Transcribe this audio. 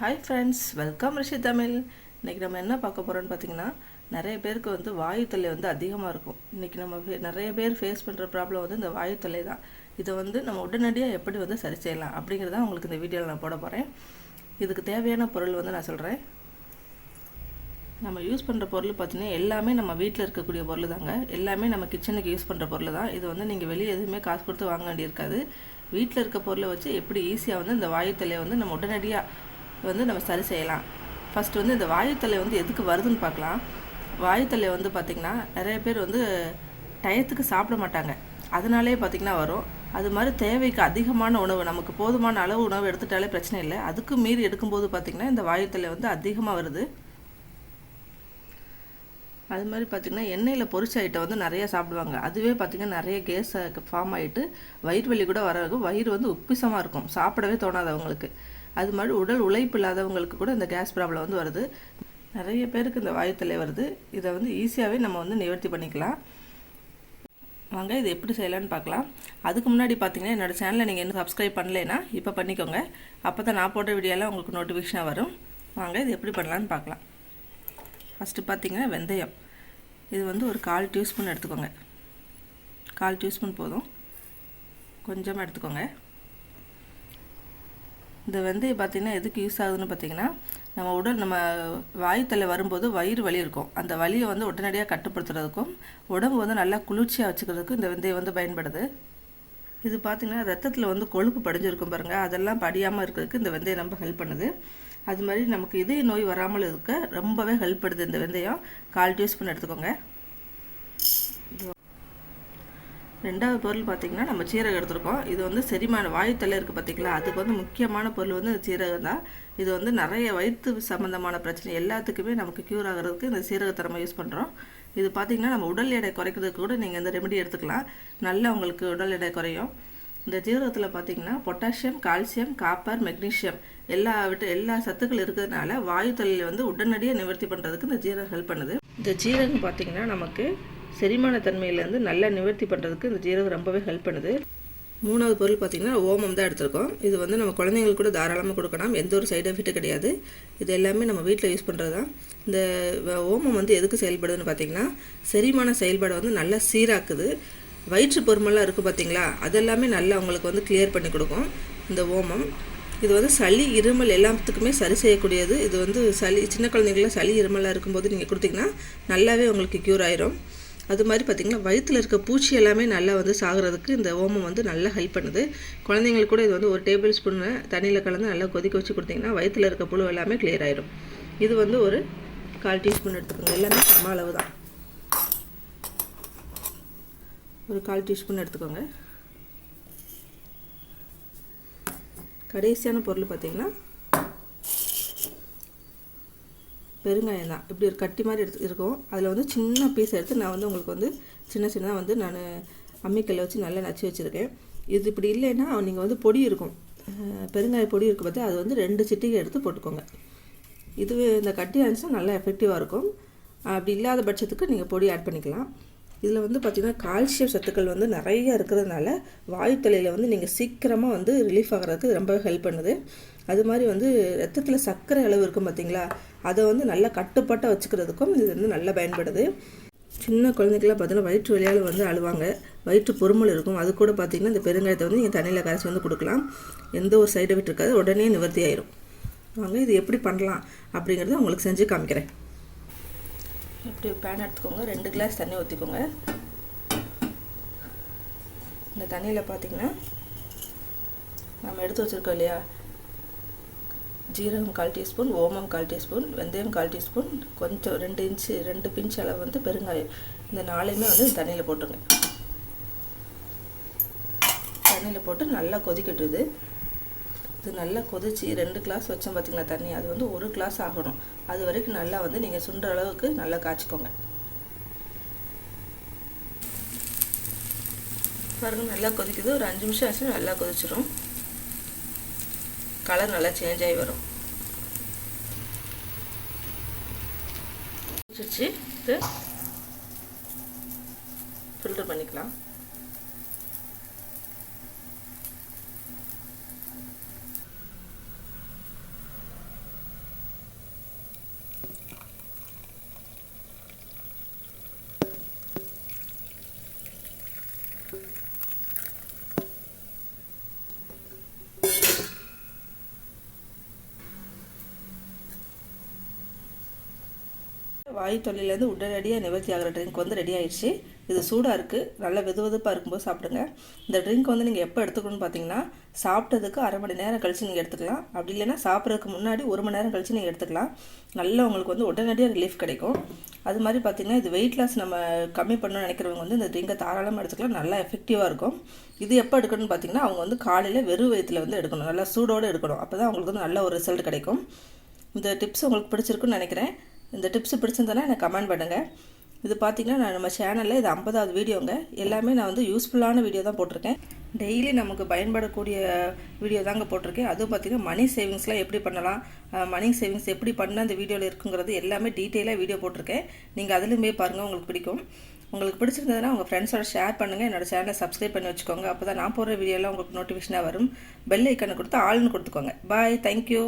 Hi friends welcome Rishi Tamil இன்றைக்கி நம்ம என்ன பார்க்க போகிறோன்னு பார்த்தீங்கன்னா நிறைய பேருக்கு வந்து வாயு தொல்லை வந்து அதிகமாக இருக்கும். இன்றைக்கி நம்ம நிறைய பேர் ஃபேஸ் பண்ணுற ப்ராப்ளம் வந்து இந்த வாயு தொல்லை தான். இதை வந்து நம்ம உடனடியாக எப்படி வந்து சரி செய்யலாம் அப்படிங்கிறத உங்களுக்கு இந்த வீடியோவில் நான் போட போகிறேன் இதுக்கு தேவையான பொருள் வந்து நான் சொல்கிறேன் நம்ம யூஸ் பண்ணுற பொருள் பார்த்தீங்கன்னா எல்லாமே நம்ம வீட்டில் இருக்கக்கூடிய பொருள் தாங்க. எல்லாமே நம்ம கிச்சனுக்கு யூஸ் பண்ணுற பொருள் தான். இது வந்து நீங்கள் வெளியே எதுவுமே காசு கொடுத்து வாங்க வேண்டியிருக்காது. வீட்டில் இருக்க பொருளை வச்சு எப்படி ஈஸியாக வந்து இந்த வாயுத்தலையை வந்து நம்ம உடனடியாக வந்து நம்ம சரி செய்யலாம். ஃபஸ்ட்டு வந்து இந்த வாயுத்தலை வந்து எதுக்கு வருதுன்னு பார்க்கலாம். வாயுத்தலை வந்து பார்த்திங்கன்னா நிறைய பேர் வந்து டயத்துக்கு சாப்பிட மாட்டாங்க. அதனாலே பார்த்திங்கன்னா வரும். அது மாதிரி தேவைக்கு அதிகமான உணவு நமக்கு போதுமான அளவு உணவு எடுத்துட்டாலே பிரச்சனை இல்லை. அதுக்கு மீறி எடுக்கும்போது பார்த்திங்கன்னா இந்த வாயுத்தலை வந்து அதிகமாக வருது. அது மாதிரி பார்த்திங்கன்னா எண்ணெயில் பொரிச்ச ஐட்டம் வந்து நிறைய சாப்பிடுவாங்க. அதுவே பார்த்திங்கன்னா நிறைய கேஸ் ஃபார்ம் ஆகிட்டு வயிறு வலி கூட வர வயிறு வந்து உப்பிசமாக இருக்கும். சாப்பிடவே தோணாது அவங்களுக்கு. அது மாதிரி உடல் உழைப்பு இல்லாதவங்களுக்கு கூட இந்த கேஸ் ப்ராப்ளம் வந்து வருது. நிறைய பேருக்கு இந்த வாயுத்தலை வருது. இதை வந்து ஈஸியாகவே நம்ம வந்து நிவர்த்தி பண்ணிக்கலாம். வாங்க இது எப்படி செய்யலாம்னு பார்க்கலாம். அதுக்கு முன்னாடி பார்த்தீங்கன்னா என்னோடய சேனலை நீங்கள் இன்னும் சப்ஸ்கிரைப் பண்ணலைன்னா இப்போ பண்ணிக்கோங்க. அப்போ தான் நான் போடுற வீடியோலாம் உங்களுக்கு நோட்டிஃபிகேஷனாக வரும். வாங்க இது எப்படி பண்ணலான்னு பார்க்கலாம். ஃபஸ்ட்டு பார்த்தீங்கன்னா வெந்தயம். இது வந்து ஒரு கால் டீஸ்பூன் எடுத்துக்கோங்க. கால் டீஸ்பூன் போதும். கொஞ்சமாக எடுத்துக்கோங்க. இந்த வெந்தயம் பார்த்திங்கன்னா எதுக்கு யூஸ் ஆகுதுன்னு பார்த்தீங்கன்னா நம்ம உடல் நம்ம வாயுத்தலை வரும்போது வயிறு வலி இருக்கும். அந்த வலியை வந்து உடனடியாக கட்டுப்படுத்துறதுக்கும் உடம்பு வந்து நல்லா குளிர்ச்சியாக வச்சுக்கிறதுக்கும் இந்த வெந்தயம் வந்து பயன்படுது. இது பார்த்திங்கன்னா ரத்தத்தில் வந்து கொழுப்பு படிஞ்சிருக்கும் பாருங்கள் அதெல்லாம் படியாமல் இருக்கிறதுக்கு இந்த வெந்தயம் ரொம்ப ஹெல்ப் பண்ணுது. அது மாதிரி நமக்கு இதய நோய் வராமல் இருக்க ரொம்பவே ஹெல்ப் பண்ணுது இந்த வெந்தயம். கால் டீஸ்பூன் எடுத்துக்கோங்க. ரெண்டாவது பொருள் பார்த்திங்கன்னா நம்ம சீரகம் எடுத்துருக்கோம். இது வந்து செரிமான வாயுத்தலை இருக்குது பார்த்திங்களா? அதுக்கு வந்து முக்கியமான பொருள் வந்து இந்த சீரகம் தான். இது வந்து நிறைய வயிற்று சம்மந்தமான பிரச்சனை எல்லாத்துக்குமே நமக்கு க்யூர் ஆகிறதுக்கு இந்த சீரகத்தை நம்ம யூஸ் பண்ணுறோம் இது பார்த்திங்கன்னா நம்ம உடல் எடை குறைக்கிறதுக்கு கூட நீங்கள் இந்த ரெமெடி எடுத்துக்கலாம். நல்லா உங்களுக்கு உடல் எடை குறையும். இந்த ஜீரகத்தில் பார்த்தீங்கன்னா பொட்டாசியம் கால்சியம் காப்பர் மெக்னீஷியம் எல்லா விட்டு எல்லா சத்துக்கள் இருக்கிறதுனால வாயு வந்து உடனடியாக நிவர்த்தி பண்ணுறதுக்கு இந்த ஜீரகம் ஹெல்ப் பண்ணுது. இந்த ஜீரகம் பார்த்தீங்கன்னா நமக்கு செரிமான தன்மையிலேருந்து நல்லா நிவர்த்தி பண்ணுறதுக்கு இந்த ஜீரகம் ரொம்பவே ஹெல்ப் பண்ணுது. மூணாவது பொருள் பார்த்திங்கன்னா ஓமம் தான் எடுத்திருக்கோம். இது வந்து நம்ம குழந்தைங்களுக்கு கூட தாராளமாக கொடுக்கலாம். எந்த ஒரு சைடு எஃபெக்ட்டும் கிடையாது. இது எல்லாமே நம்ம வீட்டில் யூஸ் பண்ணுறது தான் இந்த ஓமம் வந்து எதுக்கு செயல்படுதுன்னு பார்த்தீங்கன்னா செரிமான செயல்பாடு வந்து நல்லா சீராக்குது. வயிற்று பொறுமெல்லாம் இருக்குது பார்த்தீங்களா? அதெல்லாமே நல்லா அவங்களுக்கு வந்து கிளியர் பண்ணி கொடுக்கும் இந்த ஓமம். இது வந்து சளி இருமல் எல்லாத்துக்குமே சரி செய்யக்கூடியது. இது வந்து சளி சின்ன குழந்தைங்களாம் சளி இருமலாக இருக்கும்போது நீங்கள் கொடுத்தீங்கன்னா நல்லாவே உங்களுக்கு க்யூர் ஆயிரும். அது மாதிரி பார்த்திங்கன்னா வயிற்றில் இருக்க பூச்சி எல்லாமே நல்லா வந்து சாகிறதுக்கு இந்த ஓமம் வந்து நல்லா ஹெல்ப் பண்ணுது. குழந்தைங்களுக்கு கூட இது வந்து ஒரு டேபிள் ஸ்பூன் தண்ணியில் கலந்து நல்லா கொதிக்க வச்சு கொடுத்தீங்கன்னா வயிற்றில் இருக்க புழு எல்லாமே கிளியர் ஆயிடும் இது வந்து ஒரு கால் டீஸ்பூன் எடுத்துக்கோங்க. எல்லாமே சம அளவு தான் ஒரு கால் டீஸ்பூன் எடுத்துக்கோங்க. கடைசியான பொருள் பார்த்திங்கன்னா பெருங்காயம் தான் இப்படி ஒரு கட்டி மாதிரி எடுத்து இருக்கும். அதில் வந்து சின்ன பீஸ் எடுத்து நான் வந்து உங்களுக்கு வந்து சின்ன சின்னதாக வந்து நான் அம்மிக்கல்ல வச்சு நல்லா நச்சு வச்சுருக்கேன். இது இப்படி இல்லைன்னா நீங்கள் வந்து பொடி இருக்கும். பெருங்காய பொடி இருக்குது பார்த்தா அது வந்து ரெண்டு சிட்டிகை எடுத்து போட்டுக்கோங்க. இதுவே இந்த கட்டி இருந்துச்சுன்னா நல்லா எஃபெக்டிவாக இருக்கும். அப்படி இல்லாத பட்சத்துக்கு நீங்கள் பொடி ஆட் பண்ணிக்கலாம். இதில் வந்து பார்த்திங்கன்னா கால்சியம் சத்துக்கள் வந்து நிறைய இருக்கிறதுனால வாயுத்தலையில் வந்து நீங்கள் சீக்கிரமாக வந்து ரிலீஃப் ஆகிறதுக்கு ரொம்ப ஹெல்ப் பண்ணுது. அது மாதிரி வந்து ரத்தத்தில் சர்க்கரை அளவு இருக்கும் பார்த்தீங்களா அதை வந்து நல்லா கட்டுப்பாட்டாக வச்சுக்கிறதுக்கும் இது வந்து நல்லா பயன்படுது. சின்ன குழந்தைக்கெல்லாம் பார்த்தீங்கன்னா வயிற்று வழியால் வந்து அழுவாங்க. வயிற்று பொறுமல் இருக்கும். அது கூட பார்த்தீங்கன்னா இந்த பெருங்காயத்தை வந்து நீங்கள் தண்ணியில் கரைச்சி வந்து கொடுக்கலாம். எந்த ஒரு சைடு எஃபெக்ட் இருக்காது. உடனே நிவர்த்தி ஆயிரும். வாங்க இது எப்படி பண்ணலாம் அப்படிங்கிறத உங்களுக்கு செஞ்சு காமிக்கிறேன். இப்படி ஒரு பேன் எடுத்துக்கோங்க. ரெண்டு கிளாஸ் தண்ணி ஊற்றிக்கோங்க இந்த தண்ணியில் பார்த்திங்கன்னா நம்ம எடுத்து வச்சுருக்கோம் இல்லையா? ஜீரகம் கால் டீஸ்பூன் ஓமம் கால் டீஸ்பூன் வெந்தயம் கால் டீஸ்பூன் கொஞ்சம் ரெண்டு இன்ச்சு ரெண்டு பிஞ்ச் அளவு வந்து பெருங்காயம். இந்த நாளையுமே வந்து தண்ணியில் போட்டுங்க தண்ணியில் போட்டு நல்லா கொதிக்கட்டுது. இது நல்லா கொதிச்சு ரெண்டு கிளாஸ் வச்சோம் பார்த்திங்களா தண்ணி? அது வந்து ஒரு கிளாஸ் ஆகணும். அது வரைக்கும் நல்லா வந்து நீங்கள் சுண்டுற அளவுக்கு நல்லா காய்ச்சிக்கோங்க. பாருங்கள் நல்லா கொதிக்குது. ஒரு அஞ்சு நிமிஷம் ஆச்சு நல்லா கொதிச்சிடும் கலர் நல்லா சேஞ்ச் ஆகி வரும். இது ஃபில்டர் பண்ணிக்கலாம். வாயு தொல்லையிலேருந்து உடனடியாக நிவர்த்தி ஆகிற ட்ரிங்க் வந்து ரெடி ஆயிடுச்சு. இது சூடாக இருக்குது நல்லா வெது வெதுப்பாக இருக்கும்போது சாப்பிடுங்க. இந்த ட்ரிங்க் வந்து நீங்கள் எப்போ எடுத்துக்கணும்னு பார்த்தீங்கன்னா சாப்பிட்டதுக்கு அரை மணி நேரம் கழித்து நீங்கள் எடுத்துக்கலாம். அப்படி இல்லைன்னா சாப்பிட்றதுக்கு முன்னாடி ஒரு மணி நேரம் கழித்து நீங்கள் எடுத்துக்கலாம். நல்லா உங்களுக்கு வந்து உடனடியாக ரிலீஃப் கிடைக்கும். அது மாதிரி பார்த்தீங்கன்னா இது வெயிட் லாஸ் நம்ம கம்மி பண்ணணும்னு நினைக்கிறவங்க வந்து இந்த ட்ரிங்கை தாராளமாக எடுத்துக்கலாம். நல்லா எஃபெக்டிவாக இருக்கும். இது எப்போ எடுக்கணும்னு பார்த்தீங்கன்னா அவங்க வந்து காலையில் வெறும் வயிற்றுல வந்து எடுக்கணும். நல்லா சூடோடு எடுக்கணும். அப்போ தான் அவங்களுக்கு வந்து நல்ல ஒரு ரிசல்ட் கிடைக்கும். இந்த டிப்ஸ் உங்களுக்கு பிடிச்சிருக்குன்னு நினைக்கிறேன். இந்த டிப்ஸ் பிடிச்சிருந்தனா எனக்கு கமெண்ட் பண்ணுங்கள் இது பார்த்திங்கன்னா நான் நம்ம சேனலில் இது ஐம்பதாவது வீடியோங்க. எல்லாமே நான் வந்து யூஸ்ஃபுல்லான வீடியோ தான் போட்டிருக்கேன். டெய்லி நமக்கு பயன்படக்கூடிய வீடியோ தாங்க போட்டிருக்கேன். அதுவும் பார்த்திங்கன்னா மணி சேவிங்ஸ்லாம் எப்படி பண்ணலாம் மணி சேவிங்ஸ் எப்படி பண்ண அந்த வீடியோவில் இருக்குங்கிறது எல்லாமே டீட்டெயிலாக வீடியோ போட்டிருக்கேன். நீங்கள் அதுலேயுமே பாருங்கள் உங்களுக்கு பிடிக்கும். உங்களுக்கு பிடிச்சிருந்ததுன்னா உங்கள் ஃப்ரெண்ட்ஸோட ஷேர் பண்ணுங்கள் என்னோடய சேனலை சப்ஸ்கிரைப் பண்ணி வச்சுக்கோங்க. அப்போ தான் நான் போடுற வீடியோலாம் உங்களுக்கு நோட்டிஃபிகேஷனாக வரும். பெல் ஐக்கனை கொடுத்து ஆள்னு கொடுத்துக்கோங்க. Bye thank you